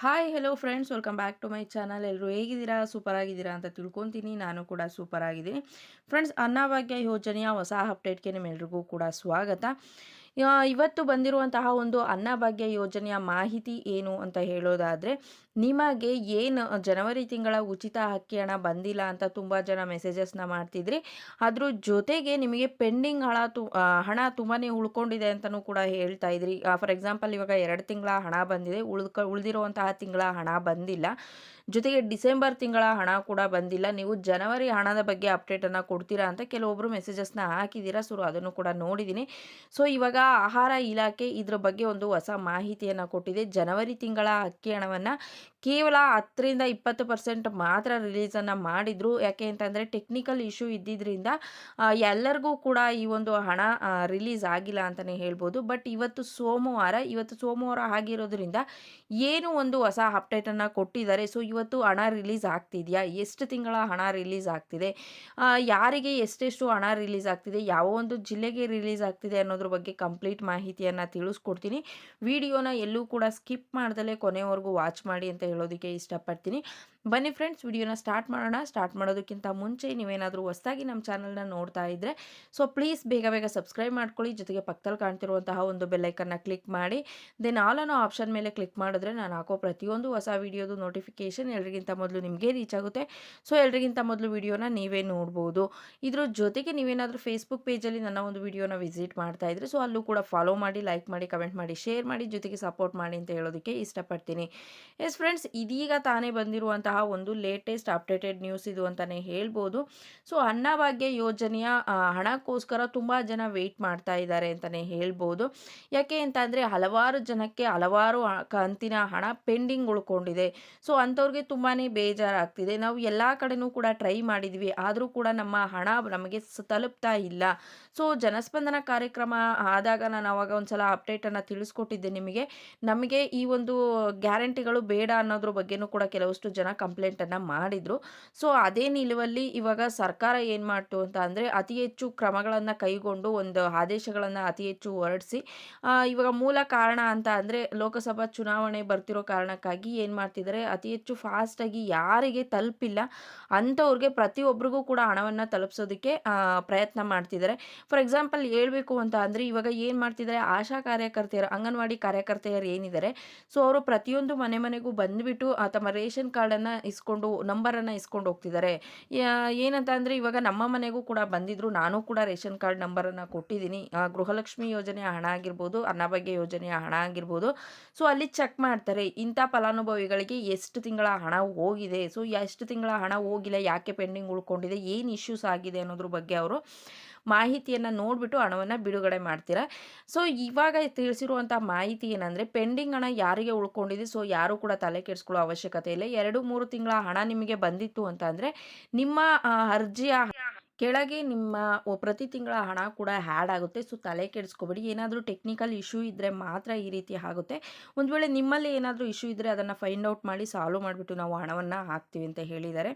Hi hello friends welcome back to my channel ಎಲ್ಲರೂ ಹೇಗಿದ್ದೀರಾ? Super ಆಗಿದ್ದೀರಾ ಅಂತ ತಿಳ್ಕೊತೀನಿ. ನಾನು ಕೂಡ ಸೂಪರ್ ಆಗಿದ್ದೀನಿ ಫ್ರೆಂಡ್ಸ್ ಅನ್ನಭಾಗ್ಯ ಯೋಜನೆಯ ಹೊಸ ಅಪ್ಡೇಟ್ಗೆ ನಿಮ್ಮೆಲ್ರಿಗೂ ಕೂಡ ಸ್ವಾಗತ. ಇವತ್ತು ಬಂದಿರುವಂತಹ ಒಂದು ಅನ್ನಭಾಗ್ಯ ಯೋಜನೆಯ ಮಾಹಿತಿ ಏನು ಅಂತ ಹೇಳೋದಾದರೆ ನಿಮಗೆ ಏನು, ಜನವರಿ ತಿಂಗಳ ಉಚಿತ ಅಕ್ಕಿ ಹಣ ಬಂದಿಲ್ಲ ಅಂತ ತುಂಬ ಜನ ಮೆಸೇಜಸ್ನ ಮಾಡ್ತಿದ್ರಿ. ಅದ್ರ ಜೊತೆಗೆ ನಿಮಗೆ ಪೆಂಡಿಂಗ್ ಹಣ ತು ಹಣ ತುಂಬಾ ಉಳ್ಕೊಂಡಿದೆ ಅಂತಲೂ ಕೂಡ ಹೇಳ್ತಾ ಇದ್ರಿ. ಫಾರ್ ಎಕ್ಸಾಂಪಲ್ ಇವಾಗ ಎರಡು ತಿಂಗಳ ಹಣ ಬಂದಿದೆ, ಉಳ್ಕ, ಉಳಿದಿರುವಂತಹ ತಿಂಗಳ ಹಣ ಬಂದಿಲ್ಲ. ಜೊತೆಗೆ ಡಿಸೆಂಬರ್ ತಿಂಗಳ ಹಣ ಕೂಡ ಬಂದಿಲ್ಲ. ನೀವು ಜನವರಿ ಹಣದ ಬಗ್ಗೆ ಅಪ್ಡೇಟನ್ನು ಕೊಡ್ತೀರಾ ಅಂತ ಕೆಲವೊಬ್ಬರು ಮೆಸೇಜಸ್ನ ಹಾಕಿದ್ದೀರಾ. ಸೊ ಅದನ್ನು ಕೂಡ ನೋಡಿದ್ದೀನಿ. ಸೊ ಇವಾಗ ಆಹಾರ ಇಲಾಖೆ ಇದ್ರ ಬಗ್ಗೆ ಒಂದು ಹೊಸ ಮಾಹಿತಿಯನ್ನು ಕೊಟ್ಟಿದೆ. ಜನವರಿ ತಿಂಗಳ ಅಕ್ಕಿ ಹಣವನ್ನು ಕೇವಲ ಹತ್ತರಿಂದ ಇಪ್ಪತ್ತು ಪರ್ಸೆಂಟ್ ಮಾತ್ರ ರಿಲೀಸನ್ನು ಮಾಡಿದರು. ಯಾಕೆ ಅಂತಂದರೆ ಟೆಕ್ನಿಕಲ್ ಇಶ್ಯೂ ಇದ್ದಿದ್ದರಿಂದ ಎಲ್ಲರಿಗೂ ಕೂಡ ಈ ಒಂದು ಹಣ ರಿಲೀಸ್ ಆಗಿಲ್ಲ ಅಂತಲೇ ಹೇಳ್ಬೋದು. ಬಟ್ ಇವತ್ತು ಸೋಮವಾರ ಇವತ್ತು ಸೋಮವಾರ ಆಗಿರೋದ್ರಿಂದ ಏನು ಒಂದು ಹೊಸ ಅಪ್ಡೇಟನ್ನು ಕೊಟ್ಟಿದ್ದಾರೆ. ಸೊ, ಇವತ್ತು ಹಣ ರಿಲೀಸ್ ಆಗ್ತಿದೆಯಾ? ಎಷ್ಟು ತಿಂಗಳ ಹಣ ರಿಲೀಸ್ ಆಗ್ತಿದೆ? ಯಾರಿಗೆ ಎಷ್ಟೆಷ್ಟು ಹಣ ರಿಲೀಸ್ ಆಗ್ತಿದೆ? ಯಾವ ಒಂದು ಜಿಲ್ಲೆಗೆ ರಿಲೀಸ್ ಆಗ್ತಿದೆ ಅನ್ನೋದ್ರ ಬಗ್ಗೆ ಕಂಪ್ಲೀಟ್ ಮಾಹಿತಿಯನ್ನು ತಿಳಿಸ್ಕೊಡ್ತೀನಿ. ವಿಡಿಯೋನ ಎಲ್ಲೂ ಕೂಡ ಸ್ಕಿಪ್ ಮಾಡ್ದಲೇ ಕೊನೆವರೆಗೂ ವಾಚ್ ಮಾಡಿ ಅಂತ ಹೇಳೋದಕ್ಕೆ ಇಷ್ಟಪಡ್ತೀನಿ. ಬನ್ನಿ ಫ್ರೆಂಡ್ಸ್, ವಿಡಿಯೋನ ಸ್ಟಾರ್ಟ್ ಮಾಡೋಣ. ಸ್ಟಾರ್ಟ್ ಮಾಡೋದಕ್ಕಿಂತ ಮುಂಚೆ ನೀವೇನಾದರೂ ಹೊಸದಾಗಿ ನಮ್ಮ ಚಾನಲ್ನ ನೋಡ್ತಾ ಇದ್ದರೆ ಸೊ ಪ್ಲೀಸ್ ಬೇಗ ಬೇಗ ಸಬ್ಸ್ಕ್ರೈಬ್ ಮಾಡ್ಕೊಳ್ಳಿ. ಜೊತೆಗೆ ಪಕ್ಕದಲ್ಲಿ ಕಾಣ್ತಿರುವಂತಹ ಒಂದು ಬೆಲ್ಲೈಕನ್ನ ಕ್ಲಿಕ್ ಮಾಡಿ. ದೆನ್ ಆಲ್ ಅನ್ನೋ ಆಪ್ಷನ್ ಮೇಲೆ ಕ್ಲಿಕ್ ಮಾಡಿದ್ರೆ ನಾನು ಹಾಕೋ ಪ್ರತಿಯೊಂದು ಹೊಸ ವಿಡಿಯೋದು ನೋಟಿಫಿಕೇಷನ್ ಎಲ್ರಿಗಿಂತ ಮೊದಲು ನಿಮಗೆ ರೀಚ್ ಆಗುತ್ತೆ. ಸೊ ಎಲ್ರಿಗಿಂತ ಮೊದಲು ವಿಡಿಯೋನ ನೀವೇ ನೋಡ್ಬೋದು. ಇದ್ರ ಜೊತೆಗೆ ನೀವೇನಾದರೂ ಫೇಸ್ಬುಕ್ ಪೇಜಲ್ಲಿ ನನ್ನ ಒಂದು ವಿಡಿಯೋನ ವಿಸಿಟ್ ಮಾಡ್ತಾ ಇದ್ರೆ, ಸೊ ಅಲ್ಲೂ ಕೂಡ ಫಾಲೋ ಮಾಡಿ ಲೈಕ್ ಮಾಡಿ ಕಮೆಂಟ್ ಮಾಡಿ ಶೇರ್ ಮಾಡಿ, ಜೊತೆಗೆ ಸಪೋರ್ಟ್ ಮಾಡಿ ಅಂತ ಹೇಳೋದಕ್ಕೆ ಇಷ್ಟಪಡ್ತೀನಿ. ಎಸ್ ಫ್ರೆಂಡ್ಸ್ ಇದೀಗ ತಾನೇ ಬಂದಿರುವಂತಹ ಒಂದು ಲೇಟೆಸ್ಟ್ ಅಪ್ಡೇಟೆಡ್ ನ್ಯೂಸ್ ಇದು ಅಂತಲೇ ಹೇಳ್ಬೋದು. ಸೊ ಅನ್ನಭಾಗ್ಯ ಯೋಜನೆಯ ಹಣಕ್ಕೋಸ್ಕರ ತುಂಬ ಜನ ವೆಯ್ಟ್ ಮಾಡ್ತಾ ಇದ್ದಾರೆ ಅಂತಲೇ ಹೇಳ್ಬೋದು. ಯಾಕೆ ಅಂತ ಅಂದರೆ ಹಲವಾರು ಜನಕ್ಕೆ ಹಲವಾರು ಕಂತಿನ ಹಣ ಪೆಂಡಿಂಗ್ ಉಳ್ಕೊಂಡಿದೆ. ಸೊ ಅಂಥವ್ರಿಗೆ ತುಂಬಾ ಬೇಜಾರಾಗ್ತಿದೆ. ನಾವು ಎಲ್ಲ ಕಡೆನೂ ಕೂಡ ಟ್ರೈ ಮಾಡಿದ್ವಿ. ಆದರೂ ಕೂಡ ನಮ್ಮ ಹಣ ನಮಗೆ ತಲುಪ್ತಾ ಇಲ್ಲ. ಸೊ ಜನಸ್ಪಂದನ ಕಾರ್ಯಕ್ರಮ ಆದಾಗ ನಾನು ಅವಾಗ ಒಂದ್ಸಲ ಅಪ್ಡೇಟನ್ನು ತಿಳಿಸ್ಕೊಟ್ಟಿದ್ದೆ ನಿಮಗೆ. ನಮಗೆ ಈ ಒಂದು ಗ್ಯಾರಂಟಿಗಳು ಬೇಡ ಅನ್ನೋದ್ರ ಬಗ್ಗೆನೂ ಕೂಡ ಕೆಲವಷ್ಟು ಜನ ಕಂಪ್ಲೇಂಟನ್ನು ಮಾಡಿದರು. ಸೊ, ಅದೇ ನಿಲುವಲ್ಲಿ ಇವಾಗ ಸರ್ಕಾರ ಏನು ಮಾಡ್ತು ಅಂತ ಅಂದರೆ ಅತಿ ಹೆಚ್ಚು ಕ್ರಮಗಳನ್ನು ಕೈಗೊಂಡು ಒಂದು ಆದೇಶಗಳನ್ನು ಅತಿ ಹೆಚ್ಚು ಹೊರಡಿಸಿ ಇವಾಗ ಮೂಲ ಕಾರಣ ಅಂತ ಅಂದರೆ ಲೋಕಸಭಾ ಚುನಾವಣೆ ಬರ್ತಿರೋ ಕಾರಣಕ್ಕಾಗಿ ಏನು ಮಾಡ್ತಿದ್ದಾರೆ ಅತಿ ಹೆಚ್ಚು ಫಾಸ್ಟಾಗಿ ಯಾರಿಗೆ ತಲುಪಿಲ್ಲ, ಅಂಥವ್ರಿಗೆ ಪ್ರತಿಯೊಬ್ಬರಿಗೂ ಕೂಡ ಹಣವನ್ನು ತಲುಪಿಸೋದಕ್ಕೆ ಪ್ರಯತ್ನ ಮಾಡ್ತಿದ್ದಾರೆ ಫಾರ್ ಎಕ್ಸಾಂಪಲ್ ಹೇಳಬೇಕು ಅಂತ ಅಂದರೆ ಇವಾಗ ಏನು ಮಾಡ್ತಿದ್ದಾರೆ ಆಶಾ ಕಾರ್ಯಕರ್ತೆಯರು, ಅಂಗನವಾಡಿ ಕಾರ್ಯಕರ್ತೆಯರು ಏನಿದ್ದಾರೆ ಸೊ, ಅವರು ಪ್ರತಿಯೊಂದು ಮನೆ ಮನೆಗೂ ಬಂದುಬಿಟ್ಟು ತಮ್ಮ ರೇಷನ್ ಕಾರ್ಡನ್ನು ಇಸ್ಕೊಂಡು, ನಂಬರನ್ನು ಇಸ್ಕೊಂಡು ಹೋಗ್ತಿದ್ದಾರೆ. ಏನಂತ ಅಂದರೆ ಇವಾಗ ನಮ್ಮ ಮನೆಗೂ ಕೂಡ ಬಂದಿದ್ದರು ನಾನು ಕೂಡ ರೇಷನ್ ಕಾರ್ಡ್ ನಂಬರನ್ನು ಕೊಟ್ಟಿದ್ದೀನಿ. ಗೃಹಲಕ್ಷ್ಮಿ ಯೋಜನೆಯ ಹಣ ಆಗಿರ್ಬೋದು ಅನ್ನಭಾಗ್ಯ ಯೋಜನೆಯ ಹಣ ಆಗಿರ್ಬೋದು. ಸೊ, ಅಲ್ಲಿ ಚೆಕ್ ಮಾಡ್ತಾರೆ, ಇಂಥ ಫಲಾನುಭವಿಗಳಿಗೆ ಎಷ್ಟು ತಿಂಗಳ ಹಣ ಹೋಗಿದೆ. ಸೊ, ಎಷ್ಟು ತಿಂಗಳ ಹಣ ಹೋಗಿಲ್ಲ, ಯಾಕೆ ಪೆಂಡಿಂಗ್ ಉಳ್ಕೊಂಡಿದೆ, ಏನು ಇಶ್ಯೂಸ್ ಆಗಿದೆ ಅನ್ನೋದ್ರ ಬಗ್ಗೆ ಅವರು ಮಾಹಿತಿಯನ್ನು ನೋಡಿಬಿಟ್ಟು ಹಣವನ್ನು ಬಿಡುಗಡೆ ಮಾಡ್ತೀರಾ? ಸೊ ಇವಾಗ ತಿಳಿಸಿರುವಂಥ ಮಾಹಿತಿ ಏನಂದರೆ, ಪೆಂಡಿಂಗ್ ಹಣ ಯಾರಿಗೆ ಉಳ್ಕೊಂಡಿದೆ? ಸೊ ಯಾರೂ ಕೂಡ ತಲೆ ಕೆಡಿಸ್ಕೊಳ್ಳೋ ಅವಶ್ಯಕತೆ ಇಲ್ಲ. ಎರಡು, ಮೂರು ತಿಂಗಳ ಹಣ ನಿಮಗೆ ಬಂದಿತ್ತು ಅಂತ ಅಂದರೆ, ನಿಮ್ಮ ಅರ್ಜಿಯ ಕೆಳಗೆ ನಿಮ್ಮ ಪ್ರತಿ ತಿಂಗಳ ಹಣ ಕೂಡ ಹ್ಯಾಡ್ ಆಗುತ್ತೆ. ಸೊ ತಲೆ ಕೆಡಿಸ್ಕೊಬೇಡಿ. ಏನಾದರೂ ಟೆಕ್ನಿಕಲ್ ಇಶ್ಯೂ ಇದ್ದರೆ ಮಾತ್ರ ಈ ರೀತಿ ಆಗುತ್ತೆ. ಒಂದು ವೇಳೆ ನಿಮ್ಮಲ್ಲಿ ಏನಾದರೂ ಇಶ್ಯೂ ಇದ್ದರೆ ಅದನ್ನು ಫೈಂಡ್ ಔಟ್ ಮಾಡಿ ಸಾಲ್ವ್ ಮಾಡಿಬಿಟ್ಟು ನಾವು ಹಣವನ್ನು ಹಾಕ್ತೀವಿ ಅಂತ ಹೇಳಿದ್ದಾರೆ.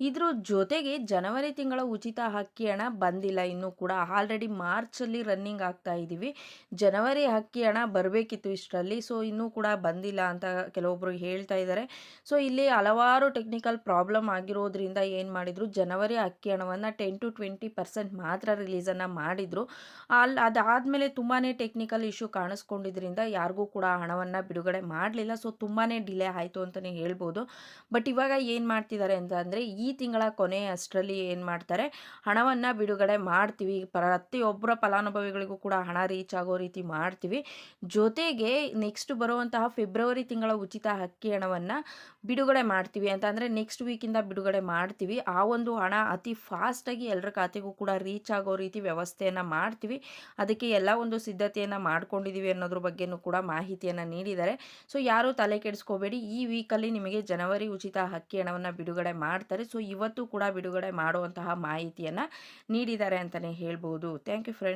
ಇದ್ರ ಜೊತೆಗೆ ಜನವರಿ ತಿಂಗಳ ಉಚಿತ ಅಕ್ಕಿ ಹಣ ಬಂದಿಲ್ಲ. ಇನ್ನೂ ಕೂಡ ಆಲ್ರೆಡಿ ಮಾರ್ಚಲ್ಲಿ ರನ್ನಿಂಗ್ ಆಗ್ತಾ ಇದ್ದೀವಿ ಜನವರಿ ಅಕ್ಕಿ ಹಣ ಬರಬೇಕಿತ್ತು ಇಷ್ಟರಲ್ಲಿ. ಸೊ ಇನ್ನೂ ಕೂಡ ಬಂದಿಲ್ಲ ಅಂತ ಕೆಲವೊಬ್ಬರು ಹೇಳ್ತಾ ಇದ್ದಾರೆ ಸೊ ಇಲ್ಲಿ ಹಲವಾರು ಟೆಕ್ನಿಕಲ್ ಪ್ರಾಬ್ಲಮ್ ಆಗಿರೋದ್ರಿಂದ ಏನು ಮಾಡಿದರು? ಜನವರಿ ಅಕ್ಕಿ ಹಣವನ್ನು ಟೆನ್ ಟು ಟ್ವೆಂಟಿ ಪರ್ಸೆಂಟ್ ಮಾತ್ರ ರಿಲೀಸನ್ನು ಮಾಡಿದರು. ಅಲ್ಲಿ ಅದಾದಮೇಲೆ ತುಂಬಾ ಟೆಕ್ನಿಕಲ್ ಇಶ್ಯೂ ಕಾಣಿಸ್ಕೊಂಡಿದ್ರಿಂದ ಯಾರಿಗೂ ಕೂಡ ಹಣವನ್ನು ಬಿಡುಗಡೆ ಮಾಡಲಿಲ್ಲ. ಸೊ ತುಂಬಾ ಡಿಲೇ ಆಯಿತು ಅಂತಲೇ ಹೇಳ್ಬೋದು. ಬಟ್ ಇವಾಗ ಏನು ಮಾಡ್ತಿದ್ದಾರೆ ಅಂತ ಅಂದರೆ, ಈ ತಿಂಗಳ ಕೊನೆ ಅಷ್ಟರಲ್ಲಿ ಏನು ಮಾಡ್ತಾರೆ? ಹಣವನ್ನು ಬಿಡುಗಡೆ ಮಾಡ್ತೀವಿ. ಪ್ರತಿಯೊಬ್ಬರ ಫಲಾನುಭವಿಗಳಿಗೂ ಕೂಡ ಹಣ ರೀಚ್ ಆಗೋ ರೀತಿ ಮಾಡ್ತೀವಿ. ಜೊತೆಗೆ ನೆಕ್ಸ್ಟ್ ಬರುವಂತಹ ಫೆಬ್ರವರಿ ತಿಂಗಳ ಉಚಿತ ಹಕ್ಕಿ ಹಣವನ್ನು ಬಿಡುಗಡೆ ಮಾಡ್ತೀವಿ. ಅಂತ ಅಂದರೆ ನೆಕ್ಸ್ಟ್ ವೀಕಿಂದ ಬಿಡುಗಡೆ ಮಾಡ್ತೀವಿ. ಆ ಒಂದು ಹಣ ಅತಿ ಫಾಸ್ಟಾಗಿ ಎಲ್ಲರ ಖಾತೆಗೂ ಕೂಡ ರೀಚ್ ಆಗೋ ರೀತಿ ವ್ಯವಸ್ಥೆಯನ್ನು ಮಾಡ್ತೀವಿ. ಅದಕ್ಕೆ ಎಲ್ಲ ಒಂದು ಸಿದ್ಧತೆಯನ್ನು ಮಾಡ್ಕೊಂಡಿದ್ದೀವಿ ಅನ್ನೋದ್ರ ಬಗ್ಗೆನೂ ಕೂಡ ಮಾಹಿತಿಯನ್ನು ನೀಡಿದ್ದಾರೆ. ಸೊ ಯಾರೂ ತಲೆ ಕೆಡಿಸ್ಕೋಬೇಡಿ. ಈ ವೀಕಲ್ಲಿ ನಿಮಗೆ ಜನವರಿ ಉಚಿತ ಹಕ್ಕಿ ಹಣವನ್ನು ಬಿಡುಗಡೆ ಮಾಡ್ತಾರೆ. ಇವತ್ತು ಕೂಡ ಬಿಡುಗಡೆ ಮಾಡುವಂತಹ ಮಾಹಿತಿಯನ್ನು ನೀಡಿದ್ದಾರೆ ಅಂತಲೇ ಹೇಳ್ಬೋದು. Thank you friend